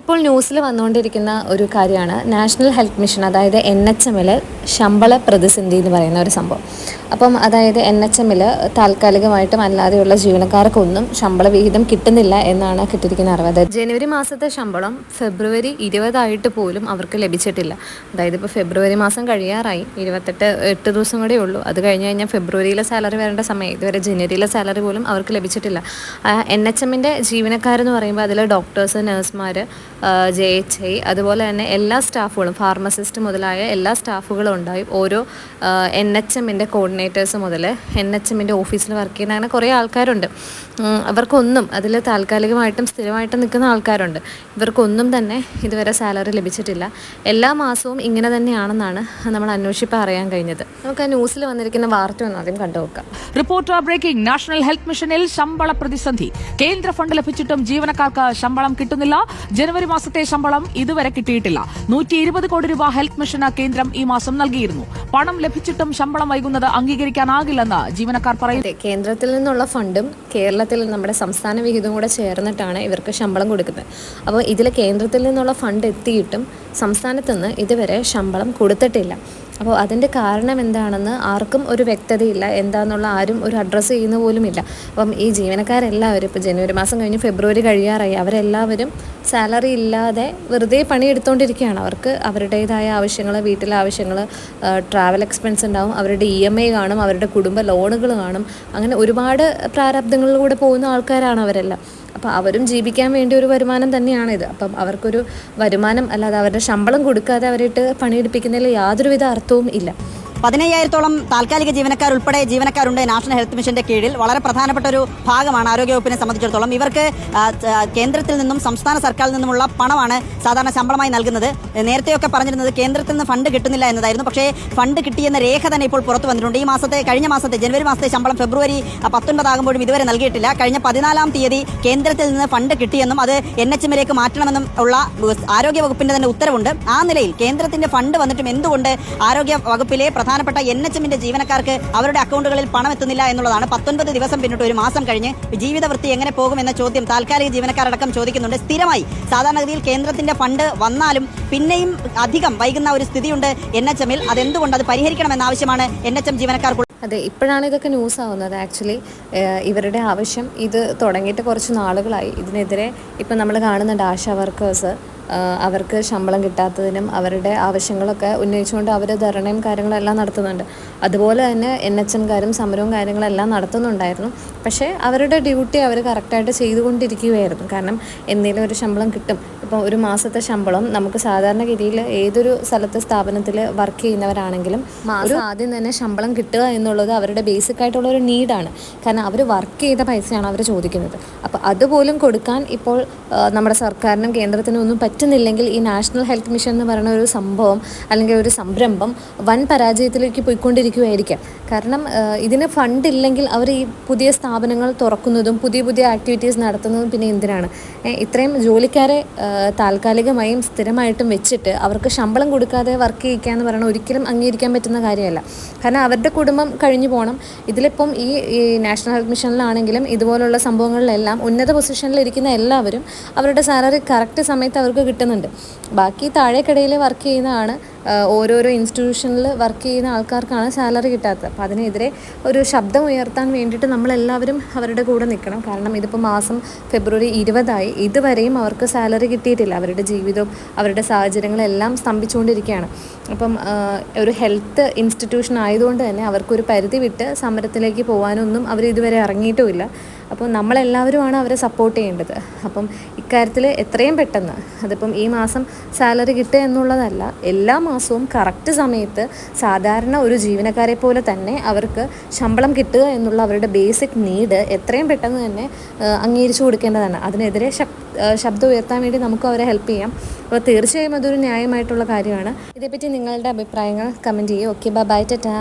ഇപ്പോൾ ന്യൂസിൽ വന്നുകൊണ്ടിരിക്കുന്ന ഒരു കാര്യമാണ്. നാഷണൽ ഹെൽത്ത് മിഷൻ അതായത് എൻ എച്ച് എമ്മിൽ ശമ്പള പ്രതിസന്ധി എന്ന് പറയുന്ന ഒരു സംഭവം. അപ്പം അതായത് എൻ എച്ച് എമ്മിൽ താൽക്കാലികമായിട്ടും അല്ലാതെയുള്ള ജീവനക്കാർക്കൊന്നും ശമ്പള വിഹിതം കിട്ടുന്നില്ല എന്നാണ് കിട്ടിയിരിക്കുന്ന അറിവ്. അതായത് ജനുവരി മാസത്തെ ശമ്പളം ഫെബ്രുവരി ഇരുപതായിട്ട് പോലും അവർക്ക് ലഭിച്ചിട്ടില്ല. അതായത് ഇപ്പോൾ ഫെബ്രുവരി മാസം കഴിയാറായി. ഇരുപത്തെട്ട് എട്ട് ദിവസം കൂടെ ഉള്ളൂ. അത് കഴിഞ്ഞ് കഴിഞ്ഞാൽ ഫെബ്രുവരിയിലെ സാലറി വരേണ്ട സമയം ഇതുവരെ ജനുവരിയിലെ സാലറി പോലും അവർക്ക് ലഭിച്ചിട്ടില്ല. എൻ എച്ച് എമ്മിന്റെ ജീവനക്കാരെന്ന് പറയുമ്പോൾ അതിൽ ഡോക്ടേഴ്സ് നഴ്സുമാർ ജെ എച്ച് ഐ അതുപോലെ തന്നെ എല്ലാ സ്റ്റാഫുകളും ഫാർമസിസ്റ്റ് മുതലായ എല്ലാ സ്റ്റാഫുകളും ഉണ്ടായി. ഓരോ എൻ എച്ച് എമ്മിന്റെ കോർഡിനേറ്റേഴ്സ് മുതൽ എൻ എച്ച് എമ്മിന്റെ ഓഫീസിൽ വർക്ക് ചെയ്യുന്ന അങ്ങനെ കുറേ ആൾക്കാരുണ്ട്. അവർക്കൊന്നും അതിൽ താൽക്കാലികമായിട്ടും സ്ഥിരമായിട്ടും നിൽക്കുന്ന ആൾക്കാരുണ്ട്. ഇവർക്കൊന്നും തന്നെ ഇതുവരെ സാലറി ലഭിച്ചിട്ടില്ല. എല്ലാ മാസവും ഇങ്ങനെ തന്നെയാണെന്നാണ് നമ്മൾ അന്വേഷിപ്പ് അറിയാൻ കഴിഞ്ഞത്. നമുക്ക് ആ ന്യൂസിൽ വന്നിരിക്കുന്ന വാർത്ത ഒന്ന് ആദ്യം കണ്ടു നോക്കാം. Reporter breaking. നാഷണൽ ഹെൽത്ത് മിഷനിൽ ശമ്പള പ്രതിസന്ധി. കേന്ദ്ര ഫണ്ട് ലഭിച്ചിട്ടും ജീവനക്കാർക്ക് ശമ്പളം കിട്ടുന്നില്ല. ജനുവരി മാസത്തെ ശമ്പളം ഇതുവരെ കിട്ടിയിട്ടില്ല. നൂറ്റി ഇരുപത് കോടി രൂപ ഹെൽത്ത് മിഷന് കേന്ദ്രം ഈ മാസം നൽകിയിരുന്നു. പണം ലഭിച്ചിട്ടും ശമ്പളം വൈകുന്നത് അംഗീകരിക്കാനാകില്ലെന്ന് ജീവനക്കാർ പറയുന്നു. കേന്ദ്രത്തിൽ നിന്നുള്ള ഫണ്ടും കേരളത്തിൽ നമ്മുടെ സംസ്ഥാന വിഹിതവും കൂടെ ചേർന്നിട്ടാണ് ഇവർക്ക് ശമ്പളം കൊടുക്കുന്നത്. അപ്പോൾ ഇതിൽ കേന്ദ്രത്തിൽ നിന്നുള്ള ഫണ്ട് എത്തിയിട്ടും സംസ്ഥാനത്ത് നിന്ന് ഇതുവരെ ശമ്പളം കൊടുത്തിട്ടില്ല. അപ്പോൾ അതിന്റെ കാരണം എന്താണെന്ന് ആർക്കും ഒരു വ്യക്തതയില്ല. എന്താണെന്നുള്ള ആരും ഒരു അഡ്രസ്സ് ചെയ്യുന്ന പോലുമില്ല അപ്പം ഈ ജീവനക്കാരെല്ലാവരും ഇപ്പോൾ ജനുവരി മാസം കഴിഞ്ഞ് ഫെബ്രുവരി കഴിയാറായി. അവരെല്ലാവരും സാലറി ഇല്ലാതെ വെറുതെ പണിയെടുത്തുകൊണ്ടിരിക്കുകയാണ് അവർക്ക് അവരുടേതായ ആവശ്യങ്ങൾ വീട്ടിലെ ആവശ്യങ്ങൾ ട്രാവൽ എക്സ്പെൻസ് ഉണ്ടാവും. അവരുടെ ഇ എം ഐ കാണും. അവരുടെ കുടുംബ ലോണുകൾ കാണും. അങ്ങനെ ഒരുപാട് പ്രാരാബ്ദങ്ങളിലൂടെ പോകുന്ന ആൾക്കാരാണ് അവരെല്ലാം. അപ്പോൾ അവരും ജീവിക്കാൻ വേണ്ടി ഒരു വരുമാനം തന്നെയാണിത്. അപ്പം അവർക്കൊരു വരുമാനം അല്ലാതെ അവരുടെ ശമ്പളം കൊടുക്കാതെ അവരായിട്ട് പണിയെടുപ്പിക്കുന്നതിൽ യാതൊരുവിധ അർത്ഥവും ഇല്ല. പതിനയ്യായിരത്തോളം താൽക്കാലിക ജീവനക്കാർ ഉൾപ്പെടെ ജീവനക്കാരുണ്ട് നാഷണൽ ഹെൽത്ത് മിഷന്റെ കീഴിൽ. വളരെ പ്രധാനപ്പെട്ട ഒരു ഭാഗമാണ് ആരോഗ്യവകുപ്പിനെ സംബന്ധിച്ചിടത്തോളം. ഇവർക്ക് കേന്ദ്രത്തിൽ നിന്നും സംസ്ഥാന സർക്കാരിൽ നിന്നുമുള്ള പണമാണ് സാധാരണ ശമ്പളമായി നൽകുന്നത്. നേരത്തെയൊക്കെ പറഞ്ഞിരുന്നത് കേന്ദ്രത്തിൽ നിന്ന് ഫണ്ട് കിട്ടുന്നില്ല എന്നതായിരുന്നു. പക്ഷേ ഫണ്ട് കിട്ടിയെന്ന രേഖ തന്നെ ഇപ്പോൾ പുറത്തു വന്നിട്ടുണ്ട്. ഈ മാസത്തെ കഴിഞ്ഞ മാസത്തെ ജനുവരി മാസത്തെ ശമ്പളം ഫെബ്രുവരി പത്തൊൻപതാകുമ്പോഴും ഇതുവരെ നൽകിയിട്ടില്ല. കഴിഞ്ഞ പതിനാലാം തീയതി കേന്ദ്രത്തിൽ നിന്ന് ഫണ്ട് കിട്ടിയെന്നും അത് എൻ എച്ച് എമ്മിലേക്ക് മാറ്റണമെന്നും ഉള്ള ആരോഗ്യ വകുപ്പിന്റെ തന്നെ ഉത്തരവുണ്ട്. ആ നിലയിൽ കേന്ദ്രത്തിന്റെ ഫണ്ട് വന്നിട്ടും എന്തുകൊണ്ട് ആരോഗ്യ വകുപ്പിലെ പ്രധാനപ്പെട്ട എൻ എച്ച് എമ്മിന്റെ ജീവനക്കാർക്ക് അവരുടെ അക്കൗണ്ടുകളിൽ പണം എത്തുന്നില്ല എന്നുള്ളതാണ് പത്തൊൻപത് ദിവസം പിന്നിട്ട് ഒരു മാസം കഴിഞ്ഞ് ജീവിതവൃത്തി എങ്ങനെ പോകും എന്ന ചോദ്യം താൽക്കാലിക ജീവനക്കാരടക്കം ചോദിക്കുന്നുണ്ട്. സ്ഥിരമായി സാധാരണഗതിയിൽ കേന്ദ്രത്തിന്റെ ഫണ്ട് വന്നാലും പിന്നെയും അധികം വൈകുന്ന ഒരു സ്ഥിതിയുണ്ട് എൻ എച്ച് എമ്മിൽ അതെന്തുകൊണ്ട് അത് പരിഹരിക്കണമെന്ന ആവശ്യമാണ് എൻ എച്ച് എം ജീവനക്കാർക്ക് അതെ ഇപ്പോഴാണ് ഇതൊക്കെ ന്യൂസ് ആവുന്നത്. ആക്ച്വലി ഇവരുടെ ആവശ്യം ഇത് തുടങ്ങിയിട്ട് കുറച്ച് നാളുകളായി. ഇതിനെതിരെ ഇപ്പം നമ്മൾ കാണുന്നുണ്ട് ആശാ വർക്കേഴ്സ്. അവർക്ക് ശമ്പളം കിട്ടാത്തതിനും അവരുടെ ആവശ്യങ്ങളൊക്കെ ഉന്നയിച്ചുകൊണ്ട് അവർ ധരണയും കാര്യങ്ങളെല്ലാം നടത്തുന്നുണ്ട്. അതുപോലെ തന്നെ എൻ എച്ച് എൻകാരും സമരവും കാര്യങ്ങളെല്ലാം നടത്തുന്നുണ്ടായിരുന്നു. പക്ഷേ അവരുടെ ഡ്യൂട്ടി അവർ കറക്റ്റായിട്ട് ചെയ്തുകൊണ്ടിരിക്കുകയായിരുന്നു. കാരണം എന്തെങ്കിലും ഒരു ശമ്പളം കിട്ടും. ഇപ്പോൾ ഒരു മാസത്തെ ശമ്പളം നമുക്ക് സാധാരണ ഗതിയിൽ ഏതൊരു സ്ഥലത്തെ സ്ഥാപനത്തിൽ വർക്ക് ചെയ്യുന്നവരാണെങ്കിലും ഒരു ആദ്യം തന്നെ ശമ്പളം കിട്ടുക എന്നുള്ളത് അവരുടെ ബേസിക് ആയിട്ടുള്ള ഒരു നീഡാണ്. കാരണം അവർ വർക്ക് ചെയ്ത പൈസയാണ് അവർ ചോദിക്കുന്നത്. അപ്പോൾ അതുപോലും കൊടുക്കാൻ ഇപ്പോൾ നമ്മുടെ സർക്കാരിനും കേന്ദ്രത്തിനും ഒന്നും പറ്റുന്നില്ലെങ്കിൽ ഈ നാഷണൽ ഹെൽത്ത് മിഷൻ എന്ന് പറയുന്ന ഒരു സംഭവം അല്ലെങ്കിൽ ഒരു സംരംഭം വൻ പരാജയത്തിലേക്ക് പോയിക്കൊണ്ടിരിക്കുകയായിരിക്കാം. കാരണം ഇതിന് ഫണ്ട് ഇല്ലെങ്കിൽ അവർ ഈ പുതിയ സ്ഥാപനങ്ങൾ തുറക്കുന്നതും പുതിയ പുതിയ ആക്ടിവിറ്റീസ് നടത്തുന്നതും പിന്നെ എന്തിനാണ്? ഇത്രയും ജോലിക്കാരെ താൽക്കാലികമായും സ്ഥിരമായിട്ടും വെച്ചിട്ട് അവർക്ക് ശമ്പളം കൊടുക്കാതെ വർക്ക് ചെയ്യിക്കുക എന്ന് പറയുന്നത് ഒരിക്കലും അംഗീകരിക്കാൻ പറ്റുന്ന കാര്യമല്ല. കാരണം അവരുടെ കുടുംബം കഴിഞ്ഞു പോകണം ഇതിലിപ്പം ഈ നാഷണൽ ഹെൽത്ത് മിഷനിലാണെങ്കിലും ഇതുപോലുള്ള സംഭവങ്ങളിലെല്ലാം ഉന്നത പൊസിഷനിൽ ഇരിക്കുന്ന എല്ലാവരും അവരുടെ സാലറി കറക്റ്റ് സമയത്ത് അവർക്ക് കിട്ടുന്നുണ്ട്. ബാക്കി താഴേക്കിടയിൽ വർക്ക് ചെയ്യുന്നതാണ്. ഓരോരോ ഇൻസ്റ്റിറ്റ്യൂഷനിൽ വർക്ക് ചെയ്യുന്ന ആൾക്കാർക്കാണ് സാലറി കിട്ടാത്തത്. അപ്പോൾ അതിനെതിരെ ഒരു ശബ്ദം ഉയർത്താൻ വേണ്ടിയിട്ട് നമ്മളെല്ലാവരും അവരുടെ കൂടെ നിൽക്കണം കാരണം ഇതിപ്പോൾ മാസം ഫെബ്രുവരി ഇരുപതായി. ഇതുവരെയും അവർക്ക് സാലറി കിട്ടിയിട്ടില്ല. അവരുടെ ജീവിതവും അവരുടെ സാഹചര്യങ്ങളെല്ലാം സ്തംഭിച്ചുകൊണ്ടിരിക്കുകയാണ്. അപ്പം ഒരു ഹെൽത്ത് ഇൻസ്റ്റിറ്റ്യൂഷൻ ആയതുകൊണ്ട് തന്നെ അവർക്കൊരു പരിധി വിട്ട് സമരത്തിലേക്ക് പോകാനൊന്നും അവർ ഇതുവരെ ഇറങ്ങിയിട്ടുമില്ല. അപ്പോൾ നമ്മളെല്ലാവരുമാണ് അവരെ സപ്പോർട്ട് ചെയ്യേണ്ടത്. അപ്പം ഇക്കാര്യത്തിൽ എത്രയും പെട്ടെന്ന് അതിപ്പം ഈ മാസം സാലറി കിട്ടുക എന്നുള്ളതല്ല എല്ലാ മാസവും കറക്റ്റ് സമയത്ത് സാധാരണ ഒരു ജീവനക്കാരെ പോലെ തന്നെ അവർക്ക് ശമ്പളം കിട്ടുക എന്നുള്ള അവരുടെ ബേസിക് നീഡ് എത്രയും പെട്ടെന്ന് തന്നെ അംഗീകരിച്ചു കൊടുക്കേണ്ടതാണ്. അതിനെതിരെ ശബ്ദം ഉയർത്താൻ വേണ്ടി നമുക്ക് അവരെ ഹെൽപ്പ് ചെയ്യാം. അപ്പോൾ തീർച്ചയായും അതൊരു ന്യായമായിട്ടുള്ള കാര്യമാണ്. ഇതേപ്പറ്റി നിങ്ങളുടെ അഭിപ്രായങ്ങൾ കമന്റ് ചെയ്യുക. Okay bye Tata